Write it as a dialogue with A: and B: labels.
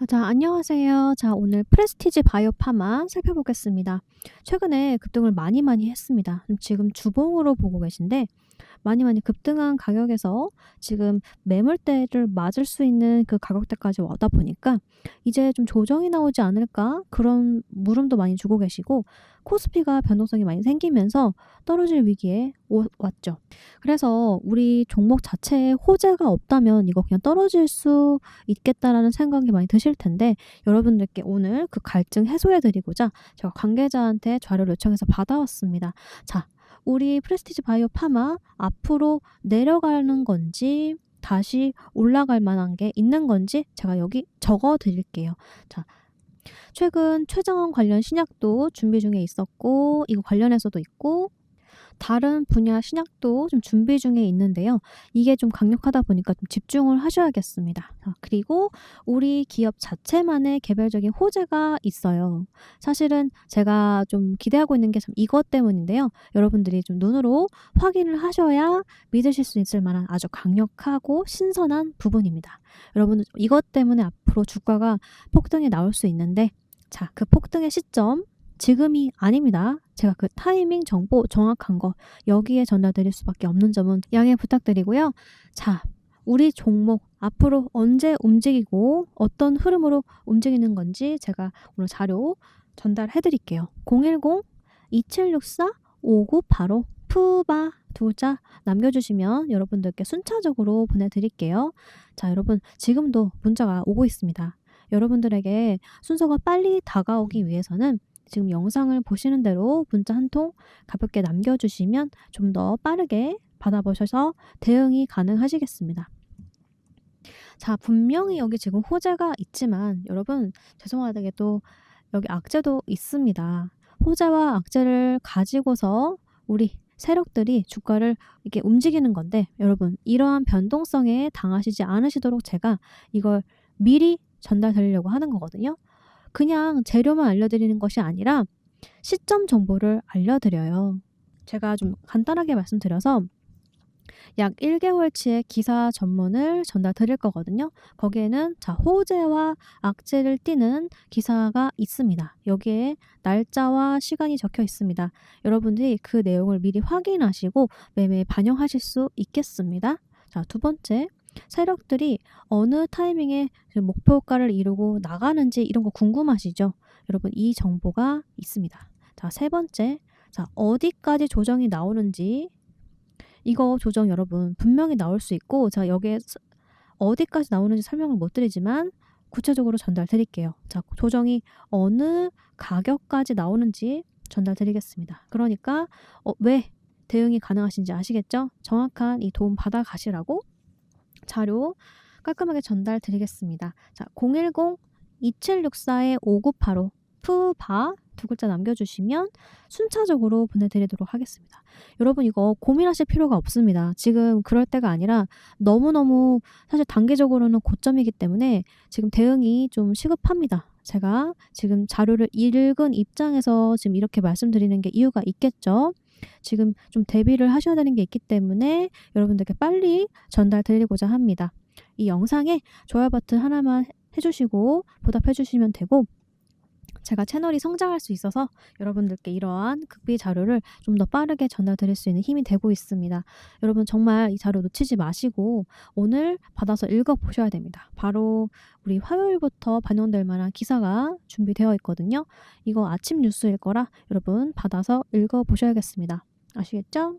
A: 아자 안녕하세요. 자 오늘 프레스티지 바이오 파마 살펴보겠습니다. 최근에 급등을 많이 많이 했습니다. 음 지금 주봉으로 보고 계신데 많이 많이 급등한 가격에서 지금 매물대를 맞을 수 있는 그 가격대까지 오다 보니까 '이제 좀 조정이 나오지 않을까?' 그런 물음도 많이 주고 계시고 코스피가 변동성이 많이 생기면서 떨어질 위기에 오 왔죠. 그래서 '우리 종목 자체에 호재가 없다면 이거 그냥 떨어질 수 있겠다.'라는 생각이 많이 드실 텐데 여러분들께 오늘 그 갈증 해소해 드리고자 제가 관계자한테 자료를 요청해서 받아왔습니다. 자 우리 프레스티지 바이오 파마 앞으로 내려가는 건지 다시 올라갈 만한 게 있는 건지 제가 여기 적어 드릴게요. 자 최근 최정원 관련 신약도 준비 중에 있었고 이거 관련해서도 있고 다른 분야 신약도 좀 준비 중에 있는데요. 이게 좀 강력하다 보니까 좀 집중을 하셔야겠습니다. 아 그리고 우리 기업 자체만의 개별적인 호재가 있어요. 사실은 제가 좀 기대하고 있는 게 참 이것 때문인데요. 여러분들이 좀 눈으로 확인을 하셔야 믿으실 수 있을 만한 아주 강력하고 신선한 부분입니다. 여러분들 이것 때문에 앞으로 주가가 폭등이 나올 수 있는데 자 그 폭등의 시점 지금이 아닙니다. 제가 그 타이밍 정보 정확한 거 여기에 전달드릴 수밖에 없는 점은 양해 부탁드리고요. 자 우리 종목 앞으로 언제 움직이고 어떤 흐름으로 움직이는 건지 제가 오늘 자료 전달해 드릴게요. 010-2764-5985 푸바 두 글자 남겨 주시면 여러분들께 순차적으로 보내 드릴게요. 자 여러분 지금도 문자가 오고 있습니다. 여러분들에게 순서가 빨리 다가오기 위해서는 지금 영상을 보시는 대로 문자 1통 가볍게 남겨 주시면 좀 더 빠르게 받아보셔서 대응이 가능하시겠습니다. 자 분명히 여기 지금 호재가 있지만 여러분 죄송하게도 여기 악재도 있습니다. 호재와 악재를 가지고서 우리 세력들이 주가를 이렇게 움직이는 건데 여러분 이러한 변동성에 당하시지 않으시도록 제가 이걸 미리 전달 드리려고 하는 거거든요. 그냥 재료만 알려드리는 것이 아니라 시점 정보를 알려드려요. 제가 좀 간단하게 말씀드려서 약 1개월치의 기사 전문을 전달 드릴 거거든요. 거기에는 자 호재와 악재를 띠는 기사가 있습니다. 여기에 날짜와 시간이 적혀 있습니다. 여러분들이 그 내용을 미리 확인하시고 매매에 반영하실 수 있겠습니다. 자 두 번째 세력들이 어느 타이밍에 그 목표가를 이루고 나가는지 이런 거 궁금하시죠? 여러분 이 정보가 있습니다. 자 세 번째 자 어디까지 조정이 나오는지 이거 조정 여러분 분명히 나올 수 있고 제가 여기에 스 어디까지 나오는지 설명을 못 드리지만 구체적으로 전달 드릴게요. 자 조정이 어느 가격까지 나오는지 전달 드리겠습니다. 그러니까 어 왜 대응이 가능하신지 아시겠죠? 정확한 이 도움 받아 가시라고 자료 깔끔하게 전달 드리겠습니다. 자 010-2764-5985 푸바 두 글자 남겨 주시면 순차적으로 보내 드리도록 하겠습니다. 여러분 이거 고민하실 필요가 없습니다. 지금 그럴 때가 아니라 너무너무 사실 단기적으로는 고점이기 때문에 지금 대응이 좀 시급합니다. 제가 지금 자료를 읽은 입장에서 지금 이렇게 말씀드리는 게 이유가 있겠죠. 지금 좀 대비를 하셔야 되는 게 있기 때문에 여러분들께 빨리 전달 드리고자 합니다. 이 영상에 좋아요 버튼 하나만 해 주시고 보답해 주시면 되고 제가 채널이 성장할 수 있어서 여러분들께 이러한 극비 자료를 좀 더 빠르게 전달 드릴 수 있는 힘이 되고 있습니다. 여러분 정말 이 자료 놓치지 마시고 오늘 받아서 읽어 보셔야 됩니다. 바로 우리 화요일부터 반영될 만한 기사가 준비되어 있거든요. 이거 아침 뉴스일 거라 여러분 받아서 읽어 보셔야겠습니다. 아시겠죠?